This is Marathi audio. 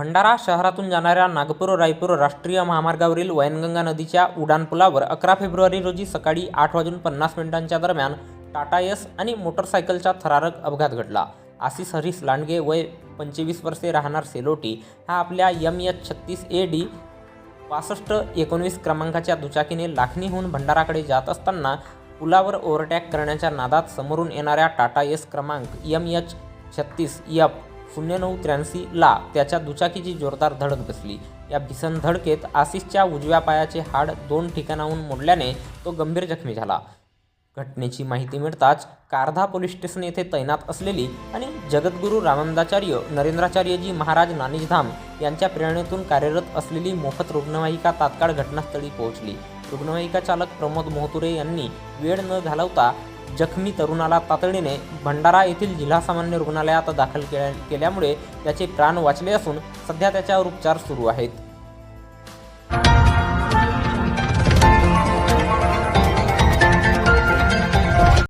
भंडारा शहरातून जाणाऱ्या नागपूर रायपूर राष्ट्रीय महामार्गावरील वैनगंगा नदीच्या उड्डाणपुलावर अकरा फेब्रुवारी रोजी सकाळी आठ वाजून पन्नास मिनिटांच्या दरम्यान टाटा यस आणि मोटरसायकलचा थरारक अपघात घडला. आशिष हरीश लांडगे वय पंचवीस वर्षे राहणार सेलोटी. हा आपल्या यम एच छत्तीस ए डी पासष्ट एकोणवीस क्रमांकाच्या दुचाकीने लाखणीहून भंडाराकडे जात असताना पुलावर ओव्हरटॅक करण्याच्या नादात समोरून येणाऱ्या टाटा एस क्रमांक यम एच छत्तीस यफ शून्य नऊ त्र्याऐंशी ला त्याच्या दुचाकीची जोरदार धडक बसली. या भीषण धडकेत आशिषच्या उजव्या पायाचे हाड दोन ठिकाणाहून मोडल्याने तो गंभीर जखमी झाला. घटनेची माहिती मिळताच कारधा पोलीस स्टेशन येथे तैनात असलेली आणि जगद्गुरू रामानंदाचार्य नरेंद्राचार्यजी महाराज नानिजधाम यांच्या प्रेरणेतून कार्यरत असलेली मोफत रुग्णवाहिका तात्काळ घटनास्थळी पोहोचली. रुग्णवाहिका चालक प्रमोद मोहतुरे यांनी वेळ न घालवता जखमी तरुणाला तातडीने भंडारा येथील जिल्हा सामान्य रुग्णालयात दाखल केल्या केल्यामुळे त्याचे प्राण वाचले असून सध्या त्याच्यावर उपचार सुरू आहेत.